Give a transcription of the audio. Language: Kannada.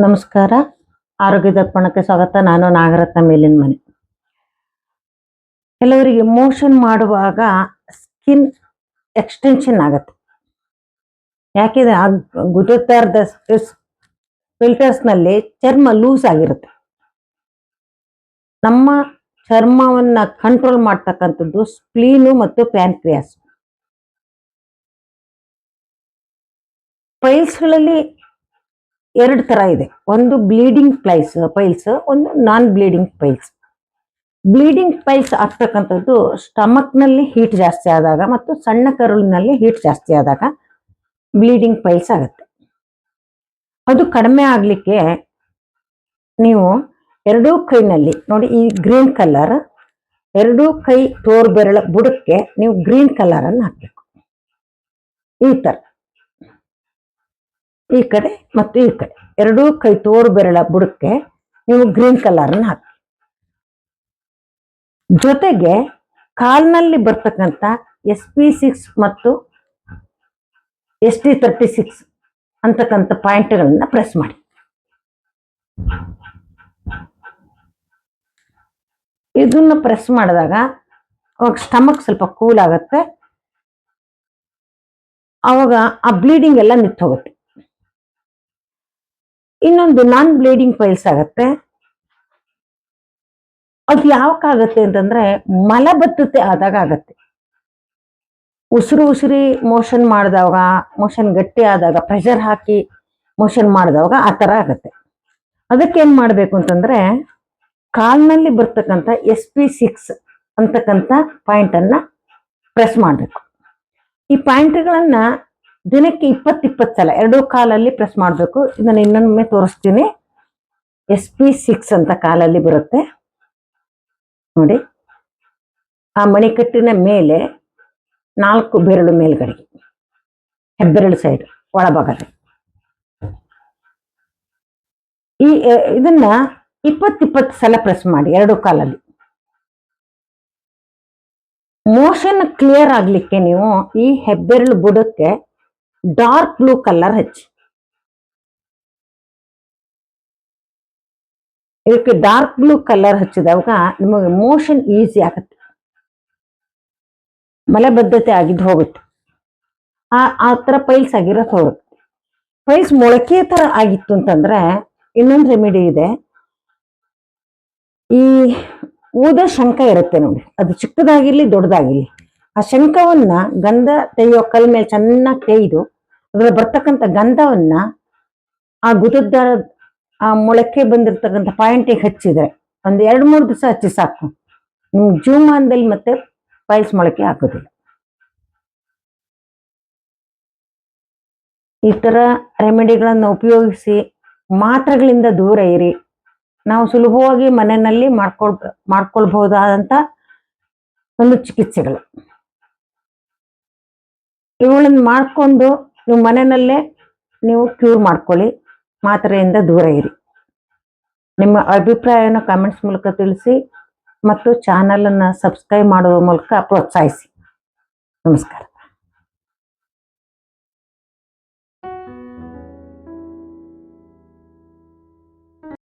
ನಮಸ್ಕಾರ. ಆರೋಗ್ಯ ದರ್ಪಣಕ್ಕೆ ಸ್ವಾಗತ. ನಾನು ನಾಗರತ್ನ ಮೇಲಿನ ಮನೆ. ಕೆಲವರಿಗೆ ಮೋಷನ್ ಮಾಡುವಾಗ ಸ್ಕಿನ್ ಎಕ್ಸ್ಟೆನ್ಷನ್ ಆಗತ್ತೆ. ಯಾಕಂದ್ರೆ ಗುದತಾರದ ಫಿಲ್ಟರ್ಸ್ನಲ್ಲಿ ಚರ್ಮ ಲೂಸ್ ಆಗಿರುತ್ತೆ. ನಮ್ಮ ಚರ್ಮವನ್ನ ಕಂಟ್ರೋಲ್ ಮಾಡ್ತಕ್ಕಂಥದ್ದು ಸ್ಪ್ಲೀನು ಮತ್ತು ಪ್ಯಾನ್ಕ್ರಿಯಾಸ್ ಪೈಲ್ಸ್ಗಳಲ್ಲಿ ಎರಡು ತರ ಇದೆ. ಒಂದು ಬ್ಲೀಡಿಂಗ್ ಪ್ಲೈಸ್ ಪೈಲ್ಸ್ ಒಂದು non bleeding piles bleeding piles ಆಗ್ತಕ್ಕಂಥದ್ದು ಸ್ಟಮಕ್ನಲ್ಲಿ ಹೀಟ್ ಜಾಸ್ತಿ ಆದಾಗ ಮತ್ತು ಸಣ್ಣ ಕರುಳಿನಲ್ಲಿ ಹೀಟ್ ಜಾಸ್ತಿ ಆದಾಗ ಬ್ಲೀಡಿಂಗ್ ಪೈಲ್ಸ್ ಆಗುತ್ತೆ. ಅದು ಕಡಿಮೆ ಆಗಲಿಕ್ಕೆ ನೀವು ಎರಡೂ ಕೈನಲ್ಲಿ, ನೋಡಿ ಈ ಗ್ರೀನ್ ಕಲರ್ ಎರಡೂ ಕೈ ತೋರ್ಬೆರಳ ಬುಡಕ್ಕೆ ನೀವು ಗ್ರೀನ್ ಕಲರನ್ನು ಹಾಕಬೇಕು. ಈ ತರ. ಈ ಕಡೆ ಮತ್ತು ಈ ಕಡೆ. ಎರಡೂ ಕೈ ತೋರು ಬೆರಳ ಬುಡಕ್ಕೆ ನೀವು ಗ್ರೀನ್ ಕಲರ್ ಹಾಕಿ. ಜೊತೆಗೆ ಕಾಲ್ನಲ್ಲಿ ಬರ್ತಕ್ಕಂಥ ಎಸ್ ಪಿ ಸಿಕ್ಸ್ ಮತ್ತು ಎಸ್ ಟಿ ತರ್ಟಿ ಸಿಕ್ಸ್ ಅಂತಕ್ಕಂಥ ಪಾಯಿಂಟ್ಗಳನ್ನ ಪ್ರೆಸ್ ಮಾಡಿ. ಇದನ್ನ ಪ್ರೆಸ್ ಮಾಡಿದಾಗ ಅವಾಗ ಸ್ಟಮಕ್ ಸ್ವಲ್ಪ ಕೂಲ್ ಆಗುತ್ತೆ. ಅವಾಗ ಆ ಬ್ಲೀಡಿಂಗ್ ಎಲ್ಲ ನಿಂತು ಹೋಗುತ್ತೆ ಇನ್ನೊಂದು ನಾನ್ ಬ್ಲೀಡಿಂಗ್ ಫೈಲ್ಸ್ ಆಗತ್ತೆ. ಅದು ಯಾವಕ್ಕಾಗತ್ತೆ ಅಂತಂದ್ರೆ ಮಲಬದ್ಧತೆ ಆದಾಗ ಆಗತ್ತೆ. ಉಸಿರು ಉಸಿರಿ ಮೋಷನ್ ಮಾಡಿದಾಗ ಮೋಷನ್ ಗಟ್ಟಿ ಆದಾಗ ಪ್ರೆಷರ್ ಹಾಕಿ ಮೋಷನ್ ಮಾಡಿದಾಗ ಆ ತರ ಆಗತ್ತೆ. ಅದಕ್ಕೆ ಏನ್ ಮಾಡ್ಬೇಕು ಅಂತಂದ್ರೆ ಕಾಲ್ನಲ್ಲಿ ಬರ್ತಕ್ಕಂಥ ಎಸ್ ಪಿ ಸಿಕ್ಸ್ ಅಂತಕ್ಕಂಥ ಪಾಯಿಂಟ್ ಅನ್ನ ಪ್ರೆಸ್ ಮಾಡಬೇಕು. ಈ ಪಾಯಿಂಟ್ಗಳನ್ನ ದಿನಕ್ಕೆ ಇಪ್ಪತ್ತು ಇಪ್ಪತ್ತು ಸಲ, ಎರಡೂ ಕಾಲಲ್ಲಿ ಪ್ರೆಸ್ ಮಾಡಬೇಕು. ಇದನ್ನು ಇನ್ನೊಮ್ಮೆ ತೋರಿಸ್ತೀನಿ. ಎಸ್ ಪಿ ಸಿಕ್ಸ್ ಅಂತ ಕಾಲಲ್ಲಿ ಬರುತ್ತೆ. ನೋಡಿ, ಆ ಮಣಿಕಟ್ಟಿನ ಮೇಲೆ ನಾಲ್ಕು ಬೆರಳು ಮೇಲ್ಗಡೆಗೆ ಹೆಬ್ಬೆರಳು ಸೈಡ್ ಒಳಭಾಗದಲ್ಲಿ. ಈ ಇದನ್ನ ಇಪ್ಪತ್ತಿಪ್ಪತ್ತು ಸಲ ಪ್ರೆಸ್ ಮಾಡಿ, ಎರಡು ಕಾಲಲ್ಲಿ. ಮೋಷನ್ ಕ್ಲಿಯರ್ ಆಗ್ಲಿಕ್ಕೆ ನೀವು ಈ ಹೆಬ್ಬೆರಳು ಬುಡಕ್ಕೆ ಡಾರ್ಕ್ ಬ್ಲೂ ಕಲರ್ ಹಚ್ಚಿ. ಇದಕ್ಕೆ ಡಾರ್ಕ್ ಬ್ಲೂ ಕಲರ್ ಹಚ್ಚಿದಾಗ ನಿಮಗೆ ಮೋಷನ್ ಈಸಿ ಆಗುತ್ತೆ. ಮಲಬದ್ಧತೆ ಆಗಿದ್ದು ಹೋಗುತ್ತೆ. ಆ ಆ ಥರ ಪೈಲ್ಸ್ ಆಗಿರೋದು ಹೋಗುತ್ತೆ ಪೈಲ್ಸ್ ಮೊಳಕೆ ಥರ ಆಗಿತ್ತು ಅಂತಂದ್ರೆ ಇನ್ನೊಂದು ರೆಮಿಡಿ ಇದೆ. ಈ ಊದ ಶಂಕ ಇರುತ್ತೆ ನೋಡಿ. ಅದು ಚಿಕ್ಕದಾಗಿರ್ಲಿ ದೊಡ್ಡದಾಗಿರ್ಲಿ. ಆ ಶಂಕವನ್ನ ಗಂಧ ತೆಗೆಯೋ ಕಲ್ ಮೇಲೆ ಚೆನ್ನಾಗಿ ತೆಗೆದು ಅದ್ರಲ್ಲಿ ಬರ್ತಕ್ಕಂಥ ಗಂಧವನ್ನ ಆ ಗುದದ ಆ ಮೊಳಕೆ ಬಂದಿರ್ತಕ್ಕಂಥ ಪಾಯಿಂಟಿಗೆ ಹಚ್ಚಿದ್ರೆ ಒಂದು ಎರಡು ಮೂರು ದಿವಸ ಹಚ್ಚಿ ಸಾಕು. ನಿಮ್ಗೆ ಜೂಮಾನದಲ್ಲಿ ಮತ್ತೆ ಪೈಲ್ಸ್ ಮೊಳಕೆ ಹಾಕೋದಿಲ್ಲ. ಈ ತರ ರೆಮಿಡಿಗಳನ್ನ ಉಪಯೋಗಿಸಿ ಮಾತ್ರೆಗಳಿಂದ ದೂರ ಇರಿ. ನಾವು ಸುಲಭವಾಗಿ ಮನೆಯಲ್ಲಿ ಮಾಡ್ಕೊಳ್, ಮಾಡ್ಕೊಳ್ಬಹುದಾದಂತ ಒಂದು ಚಿಕಿತ್ಸೆಗಳು. ಇವುಗಳನ್ನ ಮಾಡ್ಕೊಂಡು ನೀವು ಮನೆಯಲ್ಲೇ ನೀವು ಕ್ಯೂರ್ ಮಾಡ್ಕೊಳ್ಳಿ. ಮಾತ್ರೆಯಿಂದ ದೂರ ಇರಿ. ನಿಮ್ಮ ಅಭಿಪ್ರಾಯವನ್ನು ಕಾಮೆಂಟ್ಸ್ ಮೂಲಕ ತಿಳಿಸಿ ಮತ್ತು ಚಾನಲನ್ನು ಸಬ್ಸ್ಕ್ರೈಬ್ ಮಾಡುವ ಮೂಲಕ ಪ್ರೋತ್ಸಾಹಿಸಿ. ನಮಸ್ಕಾರ.